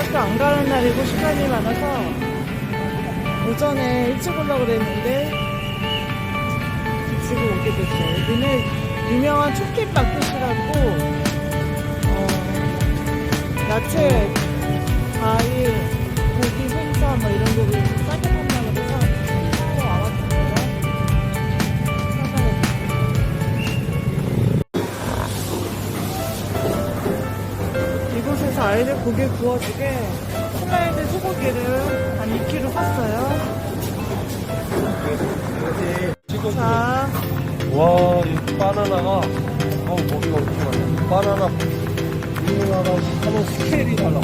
학교 안 가는 날이고 시간이 많아서 오전에 일찍 오려고 그랬는데 지금 오게 됐어요. 여기는 유명한 초깃 마켓이라고 어, 야채, 과일, 고기, 생선 뭐 이런 거를 아이들 고기 구워주게 슬라이드 소고기를 한 2kg 샀어요. 자, 와, 이 바나나가, 어우, 고기가 엄청 많네. 바나나, 바나나가 하는 스케일이 달라.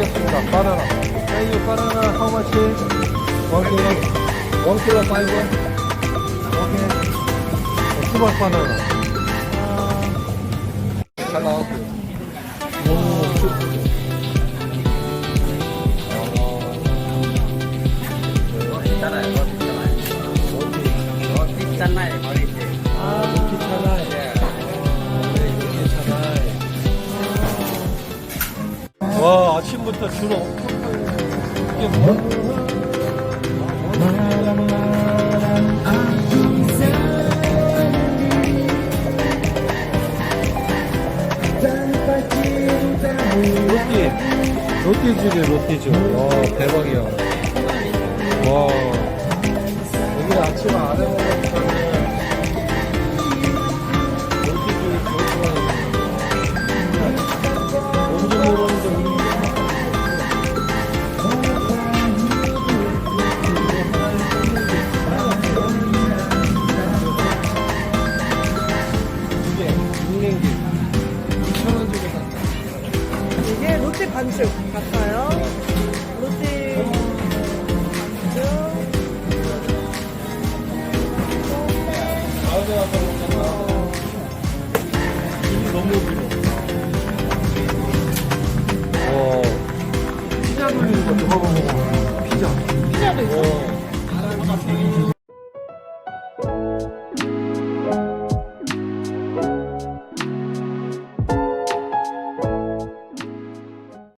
하나 사보겠습니다. 바나나. Hey, you banana, how much is? One kilo, one kilo five. Okay. 수박 바나나. 잘 나왔고. 오, 쭉. 있잖아요. 뭐 있잖아요. 아침부터 타요. 이게 뭐야? 롯데, 롯데주네, 롯데주. 와, 대박이야. 롯데 반죽 같아요. 롯데 반죽. 너무 길어. 피자도 있어. 피자. 피자도 있어.